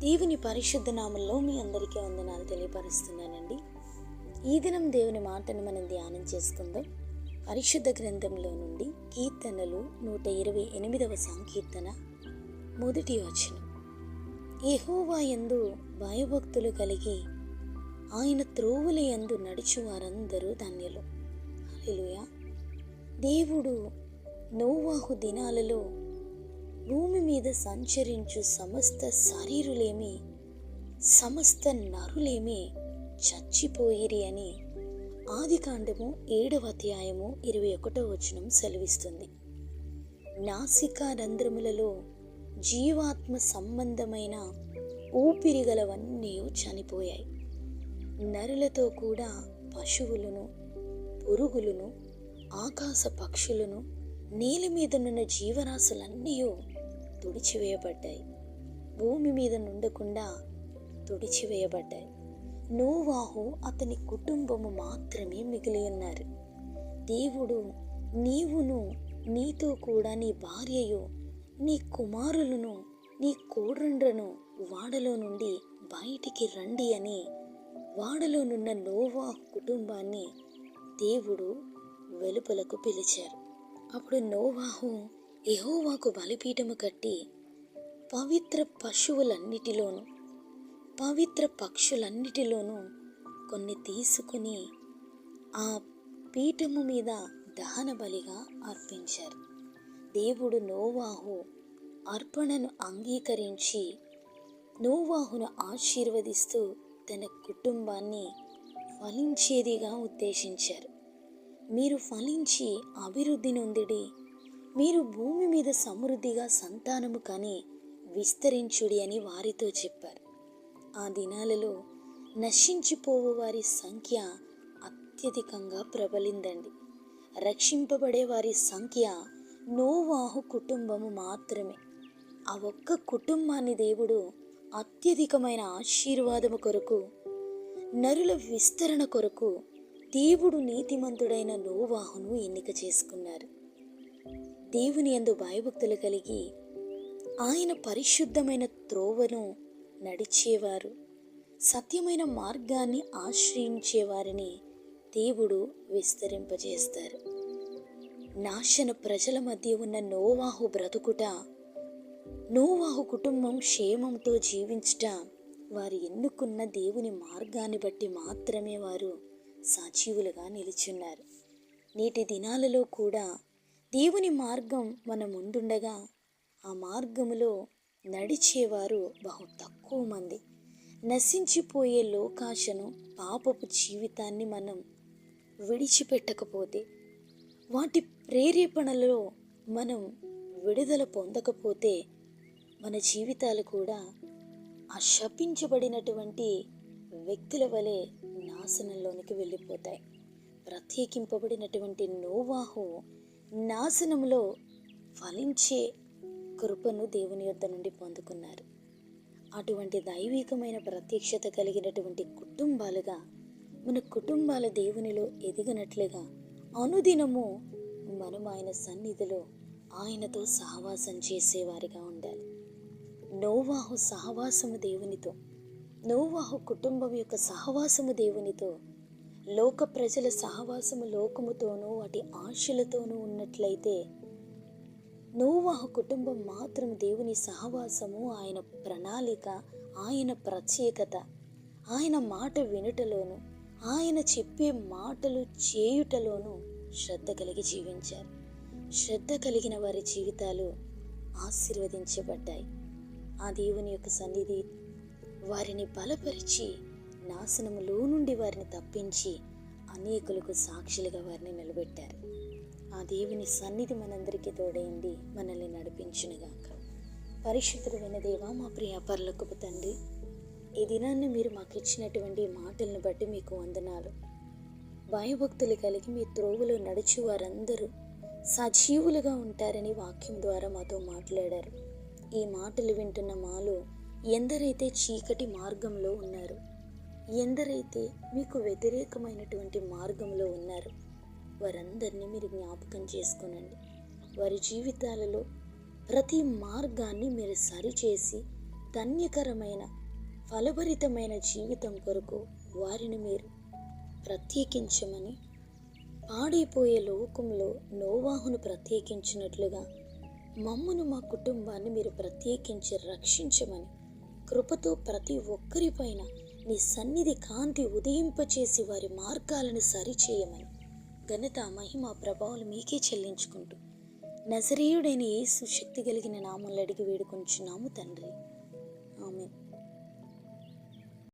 దేవుని పరిశుద్ధ నామంలో మీ అందరికీ వందనాలు తెలియపరుస్తున్నానండి. ఈ దినం దేవుని మాటను మనం ధ్యానం చేసుకుందాం. పరిశుద్ధ గ్రంథంలో నుండి కీర్తనలు నూట ఇరవై ఎనిమిదవ సంకీర్తన మొదటి వచనం. ఏహోవా యందు భయభక్తులు కలిగి ఆయన త్రోవుల యందు నడుచు వారందరూ ధన్యులు దేవుడు నోవాహు దినాలలో భూమి మీద సంచరించు సమస్త శరీరులేమి సమస్త నరులేమి చచ్చిపోయిరి అని ఆదికాండము ఏడవ అధ్యాయము ఇరవై ఒకటో వచనం సెలవిస్తుంది. నాసికా రంధ్రములలో జీవాత్మ సంబంధమైన ఊపిరిగలవన్నీ చనిపోయాయి. నరులతో కూడా పశువులను పురుగులను ఆకాశ పక్షులను నేల మీదనున్న జీవరాశులన్నీ తుడిచివేయబడ్డాయి. భూమి మీద నుండకుండా తుడిచివేయబడ్డాయి. నోవాహు అతని కుటుంబము మాత్రమే మిగిలి ఉన్నారు. దేవుడు నీవును నీతో కూడా నీ భార్యయు నీ కుమారులను నీ కోడ్రండ్రను వాడలో నుండి బయటికి రండి అని వాడలోనున్న నోవాహు కుటుంబాన్ని దేవుడు వెలుపలకు పిలిచారు. అప్పుడు నోవాహు యహోవాకు బలిపీఠము కట్టి పవిత్ర పశువులన్నిటిలోనూ పవిత్ర పక్షులన్నిటిలోనూ కొన్ని తీసుకుని ఆ పీఠము మీద దహన బలిగా అర్పించారు. దేవుడు నోవాహు అర్పణను అంగీకరించి నోవాహును ఆశీర్వదిస్తూ తన కుటుంబాన్ని ఫలించేదిగా ఉద్దేశించారు. మీరు ఫలించి అభివృద్ధి నొందిడి మీరు భూమి మీద సమృద్ధిగా సంతానము కానీ విస్తరించుడి అని వారితో చెప్పారు. ఆ దినాలలో నశించిపోవు వారి సంఖ్య అత్యధికంగా ప్రబలిందండి. రక్షింపబడే వారి సంఖ్య నోవాహు కుటుంబము మాత్రమే. ఆ ఒక్క కుటుంబాన్ని దేవుడు అత్యధికమైన ఆశీర్వాదము కొరకు నరుల విస్తరణ కొరకు దేవుడు నీతిమంతుడైన నోవాహును ఎన్నిక చేసుకున్నారు. దేవుని అందు భయభక్తులు కలిగి ఆయన పరిశుద్ధమైన త్రోవను నడిచేవారు సత్యమైన మార్గాన్ని ఆశ్రయించేవారిని దేవుడు విస్తరింపజేస్తారు. నాశన ప్రజల మధ్య ఉన్న నోవాహు బ్రతుకుట నోవాహు కుటుంబం క్షేమంతో జీవించుట వారు ఎన్నుకున్న దేవుని మార్గాన్ని బట్టి మాత్రమే వారు సజీవులుగా నిలిచున్నారు. నేటి దినాలలో కూడా దేవుని మార్గం మన ముందుండగా ఆ మార్గములో నడిచేవారు బహు తక్కువ మంది. నశించిపోయే లోకాశను పాపపు జీవితాన్ని మనం విడిచిపెట్టకపోతే వాటి ప్రేరేపణలలో మనం విడుదల పొందకపోతే మన జీవితాలు కూడా ఆ శపించబడినటువంటి వ్యక్తుల వలె నాశనంలోనికి వెళ్ళిపోతాయి. ప్రత్యేకింపబడినటువంటి నోవాహు నాశనములో ఫలించే కృపను దేవుని యొద్ద నుండి పొందుకున్నారు. అటువంటి దైవికమైన ప్రత్యక్షత కలిగినటువంటి కుటుంబాలుగా మన కుటుంబాల దేవునిలో ఎదిగినట్లుగా అనుదినము మనం ఆయన సన్నిధిలో ఆయనతో సహవాసం చేసేవారిగా ఉండాలి. నోవాహు సహవాసము దేవునితో నోవాహు కుటుంబం యొక్క సహవాసము దేవునితో లోక ప్రజల సహవాసము లోకముతోనూ వాటి ఆశలతోనూ ఉన్నట్లయితే నోవాహ కుటుంబం మాత్రం దేవుని సహవాసము ఆయన ప్రణాళిక ఆయన ప్రత్యేకత ఆయన మాట వినుటలోను ఆయన చెప్పే మాటలు చేయుటలోనూ శ్రద్ధ కలిగి జీవించారు. శ్రద్ధ కలిగిన వారి జీవితాలు ఆశీర్వదించబడ్డాయి. ఆ దేవుని యొక్క సన్నిధి వారిని బలపరిచి నాశనములో నుండి వారిని తప్పించి అనేకులకు సాక్షులుగా వారిని నిలబెట్టారు. ఆ దేవుని సన్నిధి మనందరికీ తోడైంది మనల్ని నడిపించునుగాక. పరిశుద్ధుడైన దేవా మా ప్రియ పర్లకపు తండ్రి ఈ దినాన్ని మీరు మాకు ఇచ్చినటువంటి మాటలను బట్టి మీకు వందనాలు. భయభక్తులు కలిగి మీ త్రోవులో నడుచు వారందరూ సజీవులుగా ఉంటారని వాక్యం ద్వారా మాతో మాట్లాడారు. ఈ మాటలు వింటున్న మాలో ఎందరైతే చీకటి మార్గంలో ఉన్నారు ఎందరైతే మీకు వ్యతిరేకమైనటువంటి మార్గంలో ఉన్నారు వారందరినీ మీరు జ్ఞాపకం చేసుకునండి. వారి జీవితాలలో ప్రతి మార్గాన్ని మీరు సరిచేసి ధన్యకరమైన ఫలభరితమైన జీవితం కొరకు వారిని మీరు ప్రత్యేకించమని పాడైపోయే లోకంలో నోవాహును ప్రత్యేకించినట్లుగా మమ్మను మా కుటుంబాన్ని మీరు ప్రత్యేకించి రక్షించమని కృపతో ప్రతి ఒక్కరిపైన నీ సన్నిధి కాంతి ఉదయింపచేసి వారి మార్గాలను సరిచేయమని. ఘనత మహిమ ప్రభావాలు మీకే చెల్లించుకుంటూ. నజరీయుడైన యేసు శక్తి కలిగిన నామంలో అడిగి వేడుకొంచున్నాము తండ్రి.